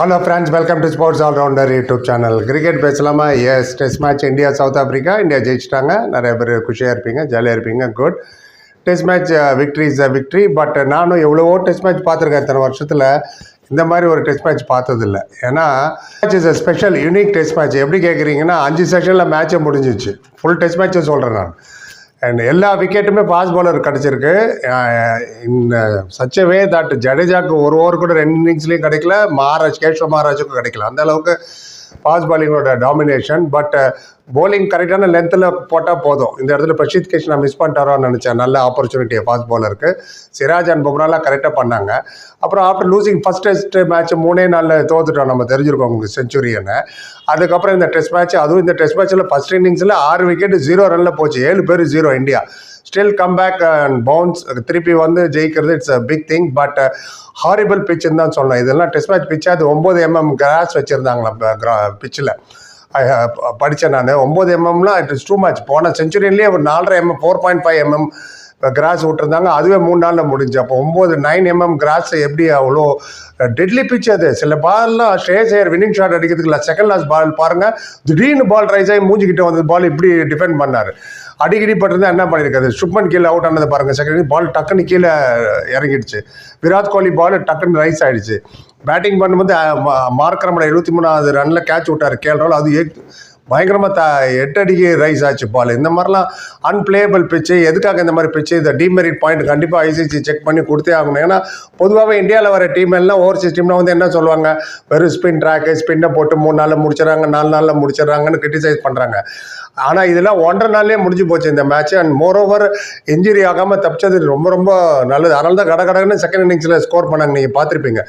Hello friends welcome to sports allrounder YouTube channel cricket பேசலாமா? Yes test match India South Africa India ஜெயிச்சிட்டாங்க. நிறைய பேர் குஷியாக இருப்பீங்க ஜாலியாக இருப்பீங்க. Good test match victory is a victory but நானும் எவ்வளவோ டெஸ்ட் மேட்ச் பார்த்துருக்கேன் இத்தனை வருஷத்தில். இந்த மாதிரி ஒரு டெஸ்ட் மேட்ச் பார்த்ததில்ல. ஏன்னா match is a special unique test match எப்படி கேட்குறீங்கன்னா அஞ்சு செஷனில் மேட்ச்சே முடிஞ்சிச்சு. ஃபுல் டெஸ்ட் மேட்ச்சை சொல்கிறேன் நான். அண்ட் எல்லா விக்கெட்டுமே பாஸ் பாலர் கிடச்சிருக்கு. இந்த சச் தட் ஜடேஜாக்கு ஒரு ஓவர் கூட ரெண்டு இன்னிங்ஸ்லேயும் கிடைக்கல. மகாராஜ் கேஷ்வ மகாராஜுக்கும் கிடைக்கல. அந்த அளவுக்கு பாஸ் பாலிங்கோட டாமினேஷன் பட் போலிங் கரெக்டான லென்த்தில் போட்டால் போதும். இந்த இடத்துல பிரஷித் கிருஷ்ணா மிஸ் பண்ணிட்டாரோன்னு நினச்சேன். நல்ல ஆப்பர்ச்சுனிட்டி ஃபாஸ்ட் பவுலருக்கு சிராஜ் அண்ட் பும்ராலாம் கரெக்டாக பண்ணாங்க. அப்புறம் after losing first test match மூணே நாளில் தோத்துட்டோம் நம்ம தெரிஞ்சிருக்கோம் உங்களுக்கு செஞ்சுரியன்னு அதுக்கப்புறம் இந்த டெஸ்ட் மேட்ச் அதுவும் இந்த டெஸ்ட் மேட்ச்சில் ஃபஸ்ட் இன்னிங்ஸில் ஆறு விக்கெட் ஜீரோ ரனில் போச்சு. ஏழு பேர் zero India still come back and bounce திருப்பி வந்து ஜெயிக்கிறது it's a big thing but horrible பிச்சுன்னு தான் சொல்லணும். இதெல்லாம் டெஸ்ட் மேட்ச் பிச்சு அது ஒம்பது எம்எம் கிராஸ் வச்சுருந்தாங்களா பிச்சில் Uh, படித்தேன் நான். ஒம்பது எம்எம்லாம் இட் இஸ் டூ மச் போன செஞ்சுரியன்லேயே ஒரு நாலரை MM four point five MM cross விட்டுருந்தாங்க அதுவே மூணு நாளில் முடிஞ்சு. அப்போ ஒம்பது நைன் எம்எம் கிராஸ் எப்படி அவ்வளோ டெட்லி பிச் அது. சில பால்லாம் ஸ்ரேஸ் ஐயர் வின்னிங் ஷாட் அடிக்கிறதுக்கு செகண்ட் லாஸ்ட் பால் பாருங்கள் திடீர்னு பால் ரைஸ் ஆகி மூஞ்சிக்கிட்ட வந்தது பால் இப்படி டிஃபெண்ட் பண்ணார். அடிக்கடி பட்டிருந்தா என்ன பண்ணியிருக்காது சுப்மன் கீழே அவுட் ஆனது பாருங்கள் செகண்ட் பால் டக்குன்னு கீழே இறங்கிடுச்சு. விராட் கோலி பால் டக்குன்னு ரைஸ் ஆகிடுச்சு பேட்டிங் பண்ணும்போது மார்க்கரமலை எழுபத்தி மூணாவது ரனில் கேட்ச் விட்டார். கேள்றால் அது எக் பயங்கரமாக த எட்டு அடிக்கு ரைஸ் ஆச்சு பால். இந்த மாதிரிலாம் அன்பிளேயபிள் பிச்சு எதுக்காக இந்த மாதிரி பிச்சு இந்த டிமெரிட் பாயிண்ட் கண்டிப்பாக ஐசிசி செக் பண்ணி கொடுத்தே ஆகணும். ஏன்னா பொதுவாகவே இந்தியாவில் வர டீம் எல்லாம் ஓவர்சீஸ் டீம்லாம் வந்து என்ன சொல்லுவாங்க? வெறும் ஸ்பின் ட்ராக்கு ஸ்பின்னை போட்டு மூணு நாளில் முடிச்சிடறாங்க நாலு நாளில் முடிச்சிடறாங்கன்னு கிரிட்டிசைஸ் பண்ணுறாங்க ஆனால் இதெல்லாம் ஒன்றரை நாள்லேயே முடிஞ்சு போச்சு இந்த match and more over injury ஆகாமல் தப்பிச்சது ரொம்ப ரொம்ப நல்லது. அதனால தான் கட கடன்னு செகண்ட் இன்னிங்ஸில் ஸ்கோர் பண்ணாங்க. நீங்கள் பார்த்துருப்பீங்க.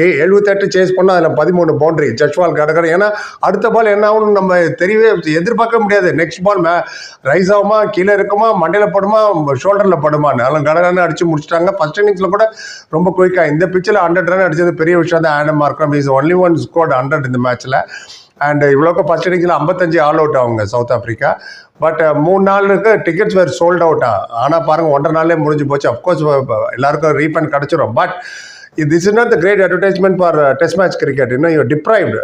ஏ எழுபத்தெட்டு சேஸ் பண்ணால் அதில் பதிமூணு பவுண்டரி ஜஸ்வால் கட ஏன்னா அடுத்த பால் என்ன ஆகும்னு நம்ம தெரியவே எதிர்பார்க்க முடியாது. நெக்ஸ்ட் பால் மே ரைஸ் ஆகுமா கீழே இருக்குமா மண்டையில் படுமா ஷோல்டரில் படுமா? அதெல்லாம் கடகடன்னு அடிச்சு முடிச்சிட்டாங்க. ஃபர்ஸ்ட் இன்னிங்ஸில் கூட ரொம்ப குயிக்காக இந்த பிச்சில் ஹண்ட்ரட் ரன் அடிச்சது பெரிய விஷயம் தான். Adam Markram is only one scored hundred இந்த மேட்ச்சில் அண்ட் இவ்வளோக்கு ஃபர்ஸ்ட் இன்னிங்ஸில் ஐம்பத்தஞ்சு ஆல் அவுட் ஆகுங்க சவுத் ஆஃப்ரிக்கா பட் மூணு நாளுக்கு டிக்கெட்ஸ் வேறு சோல்ட் அவுட்டா ஆனால் பாருங்கள் ஒன்றரை நாளே முடிஞ்சு போச்சு. அஃப்கோர்ஸ் எல்லாருக்கும் ரீஃபண்ட் கிடச்சிரும். But this is not the great advertisement for test match cricket இன்னும் யூ டிப்ரைவ்டு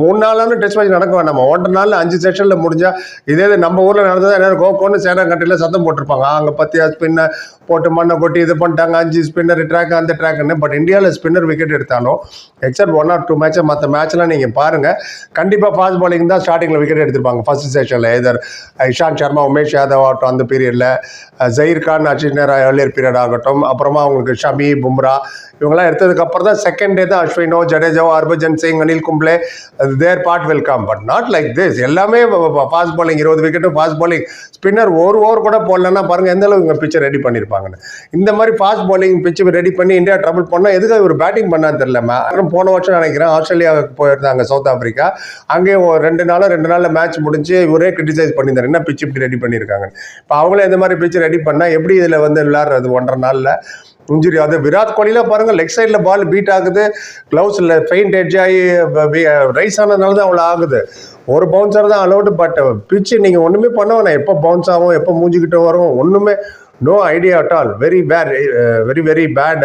மூணு நாளான டெஸ்ட் மேட்ச் நடக்க வேண்டாம். ஒன்றரை நாளில் அஞ்சு செஷனில் முடிஞ்சால் இதே இது நம்ம ஊரில் நடந்தது என்ன கோகோன்னு சேனாங்கட்டியில் சத்தம் போட்டிருப்பாங்க. அங்கே பத்தியா ஸ்பின்னை போட்டு மண்ணை கொட்டி இது பண்ணிட்டாங்க. அஞ்சு ஸ்பின்னர் ட்ராக் அந்த ட்ராக்னு பட் இந்தியாவில் ஸ்பின்னர் விக்கெட் எடுத்தாலும் எக்ஸப்ட் ஒன் ஆர் டூ மேட்சை மற்ற மேட்ச்லாம் நீங்கள் பாருங்கள் கண்டிப்பாக ஃபாஸ்ட் பாலிங் தான் ஸ்டார்டிங்கில் விக்கெட் எடுத்திருப்பாங்க. ஃபர்ஸ்ட் செஷனில் எதர் இஷாந்த் சர்மா உமேஷ் யாதவ் ஆகட்டும் அந்த பீரியடில் ஜெயிர் கான் நேரா ஏர்லியர் பீரியட் ஆகட்டும். அப்புறமா அவங்களுக்கு ஷமி பும்ரா இவங்கெல்லாம் எடுத்ததுக்கப்புறம் தான் செகண்ட் டே தான் அஸ்வினோ ஜடேஜாவோ Harbhajan Singh Anil Kumble their part welcome but not like this எல்லாமே ஃபாஸ்ட் பாலிங் இருபது விக்கெட்டும் ஃபாஸ்ட் பாலிங் ஸ்பின்னர் ஒரு ஓவர் கூட போடலன்னா பாருங்கள் எந்த அளவுக்கு இங்கே பிச்சை ரெடி பண்ணியிருப்பாங்கன்னு இந்த மாதிரி ஃபாஸ்ட் பாலிங் பிச்சு ரெடி பண்ணி இந்தியா ட்ரபிள் பண்ணால் எதுக்காக ஒரு பேட்டிங் பண்ணான்னு தெரியல அப்புறம் போன வருஷம் நினைக்கிறேன் ஆஸ்திரேலியாவுக்கு போயிருந்தாங்க சவுத் ஆஃப்ரிக்கா அங்கேயும் ஒரு ரெண்டு நாளும் ரெண்டு நாளில் மேட்ச் முடிஞ்சு இவரே கிரிட்டிசைஸ் பண்ணியிருந்தார். என்ன பிச்சு இப்படி ரெடி பண்ணியிருக்காங்க இப்போ அவங்களே இந்த மாதிரி பிச்சு ரெடி பண்ணால் எப்படி இதில் வந்து விளாடுறது ஒன்றரை நாளில்? இன்ஜுரி. அது விராட் கோலிலாம் பாருங்கள் லெக் சைடில் பால் பீட் ஆகுது. க்ளவுஸில் ஃபெயிண்ட் எட்ஜ் ஆகி ரைஸ் ஆனதுனால தான் அவ்வளோ ஆகுது. ஒரு பவுன்சர் தான் அலௌடு பட் பிச்சு நீங்கள் ஒன்றுமே பண்ண வேணாம். எப்போ பவுன்ஸ் ஆகும் எப்போ மூஞ்சிக்கிட்டு வரும் ஒன்றுமே no idea at all very bad very very bad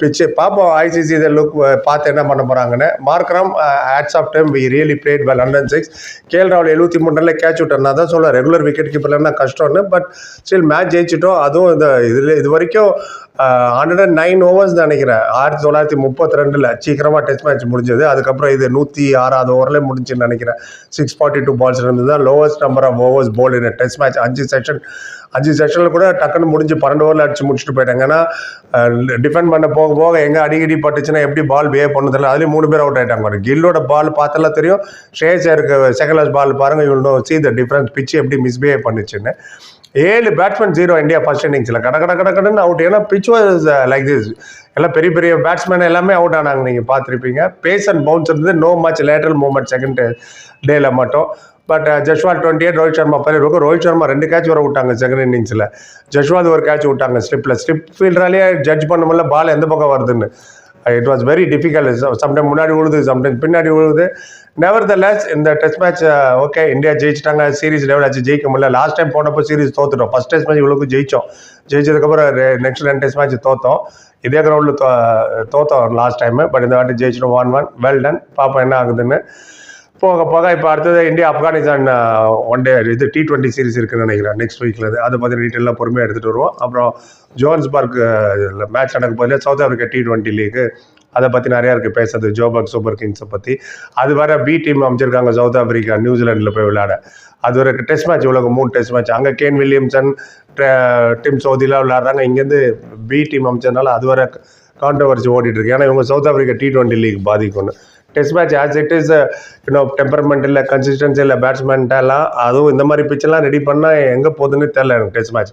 pitch பார்ப்போம் ஐசிசி இதை லுக் பார்த்து என்ன பண்ண போகிறாங்கன்னு Markram odds of time we really played by London six KL ராகுல் எழுபத்தி மூணு ரனில் கேட்ச் விட்டார். தான் சொல்லுவேன் ரெகுலர் விக்கெட் கீப்பர்லாம் கஷ்டம்னு. பட் ஸ்டில் மேட்ச் ஜெயிச்சிட்டோம். அதுவும் இந்த இதில் இது வரைக்கும் ஹண்ட்ரட் அண்ட் நைன் ஓவர்ஸ் நினைக்கிறேன். ஆயிரத்தி தொள்ளாயிரத்தி முப்பத்தி ரெண்டில் சீக்கிரமாக டெஸ்ட் மேட்ச் முடிஞ்சது. அதுக்கப்புறம் இது நூற்றி ஆறாவது ஓவரில் முடிஞ்சுன்னு நினைக்கிறேன். சிக்ஸ் ஃபார்ட்டி டூ பால்ஸ் இருந்தது தான் lowest number of overs bowl in test match அஞ்சு செக்ஷன் அஞ்சு செக்ஷனில் கூட டக்குன்னு முடிஞ்சு பன்னெண்டு ஓவரில் அடிச்சு முடிச்சுட்டு போயிட்டாங்க. ஏன்னா டிஃபெண்ட் பண்ண போக போக எங்கே அடிக்கடி பட்டுச்சுன்னா எப்படி பால் பிஹேவ் பண்ணதில்ல அதுலேயும் மூணு பேர் அவுட் ஆகிட்டாங்க பாருங்க கில்லோட பால் பார்த்தெல்லாம் தெரியும். ஷேஸருக்கு செகண்ட் லாஸ் பால் பாருங்கள் இவ்வளோ சீ த டிஃப்ரென்ஸ் பிச்சு எப்படி மிஸ்பிஹேவ் பண்ணுச்சுன்னு. ஏழு பேட்ஸ்மேன் ஜீரோ இந்தியா ஃபர்ஸ்ட் இன்னிங்ஸில் கட கட கட கடன்னு அவுட் ஏன்னா பிச் வாஸ் லைக் திஸ் எல்லாம் பெரிய பெரிய பேட்ஸ்மேன் எல்லாமே அவுட் ஆனாங்க. நீங்கள் பார்த்துருப்பீங்க. பேஸ் அண்ட் பவுன்ஸ் இருந்து no much lateral movement second டேல மட்டும். But Jaiswal twenty eight Rohit Sharma பதினேழு இருக்கும் ரோஹித் சர்மா ரெண்டு கேட்ச் வர விட்டாங்க செகண்ட் இன்னிங்ஸில் ஜஸ்வால் ஒரு கேட்ச் விட்டாங்க ஸ்லிப்பில் ஸ்லிப் ஃபீல்டராலேயே ஜட்ஜ் பண்ண முடியல. பால் எந்த பக்கம் வருதுன்னு. It was very difficult sometime முன்னாடி விழுது சம்டைம் பின்னாடி விழுது நெவர் த லெஸ் இந்த டெஸ்ட் மேட்ச் ஓகே இந்தியா ஜெயிச்சிட்டாங்க. சீரிஸ் லெவல் ஆச்சு ஜெயிக்க முடியல. லாஸ்ட் டைம் போனப்போ சீரிஸ் தோத்துட்டோம். ஃபர்ஸ்ட் டெஸ்ட் மேட்ச் இவ்வளோக்கு ஜெயிச்சோம். ஜெயிச்சதுக்கப்புறம் நெக்ஸ்ட் ரெண்டு டெஸ்ட் மேட்ச் தோத்தோம். இதே கிரவுண்டில் தோ தோத்தோம் லாஸ்ட் டைம் பட் இந்த வாட்டி ஜெயிச்சிட்டோம் ஒன் ஒன் வெல் டன் பார்ப்போம் என்ன ஆகுதுன்னு. போக போக இப்போ அடுத்தது இந்தியா ஆப்கானிஸ்தான் ஒன் டே இது டி ட்வெண்ட்டி சீரிஸ் இருக்குன்னு நினைக்கிறேன். நெக்ஸ்ட் வீக்கில் அது அதை பற்றி டீட்டெயிலாக பொறுமையாக எடுத்துகிட்டு வருவோம். அப்புறம் ஜோஹன்ஸ்பர்க் மேட்ச் நடக்க போதில் South Africa T twenty league அதை பற்றி நிறையா இருக்குது பேசுறது. ஜோபர்க் சூப்பர் கிங்ஸை பற்றி அது வேற பி டீம் அமைச்சிருக்காங்க. சவுத் ஆஃப்ரிக்கா நியூசிலாண்டில் போய் விளையாட. அது ஒரு டெஸ்ட் மேட்ச் இவ்வளோ மூணு டெஸ்ட் மேட்ச் அங்கே கேன் வில்லியம்சன் டீம் சவுதிலாம் விளையாடுறாங்க. இங்கேருந்து பி டீம் அமைச்சதுனால அது வர கான்ட்ரவர்சி ஓடிட்டு இருக்கு. ஏன்னா இவங்க South Africa T twenty league பாதிக்கும்னு. Test match as it is you know temperament இல்லை கன்சிஸ்டன்சி இல்லை பேட்ஸ்மேன்ட்டெல்லாம் அதுவும் இந்த மாதிரி பிச்செல்லாம் ரெடி பண்ணால் எங்கே போகுதுன்னு தெரில எனக்கு test match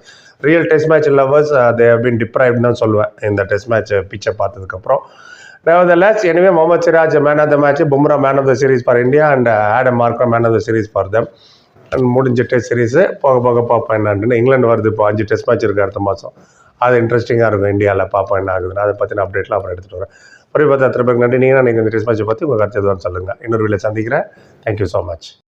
real test match lovers they been டிப்ரைவ்னு தான் சொல்லுவேன். இந்த டெஸ்ட் மேட்ச் பிச்சை பார்த்ததுக்கப்புறம். Nevertheless, anyway, Mohammad Siraj, man of the match, Bumrah, man of the series for India, and uh, Adam Marker, man of the series for them. And முடிஞ்ச test series போக போக பார்ப்போம் என்னான்னு இங்கிலாந்து வருது. இப்போ அஞ்சு டெஸ்ட் மேட்ச் இருக்குது அடுத்த மாதம் அது இன்ட்ரெஸ்டிங்காக இருக்கும். இந்தியாவில் பார்ப்போம் என்ன ஆகுதுன்னு. அதை பற்றின அப்டேட்லாம் அப்புறம் எடுத்துகிட்டு வரேன். பரவி பார்த்து அத்தனை பேருக்கு நன்றி. நீங்கள் நீங்கள் இந்த டெஸ்ட் பற்றி உங்கள் கருத்து எதுவும் சொல்லுங்கள் இன்னொரு வீட்டில் சந்திக்கிறேன். Thank you so much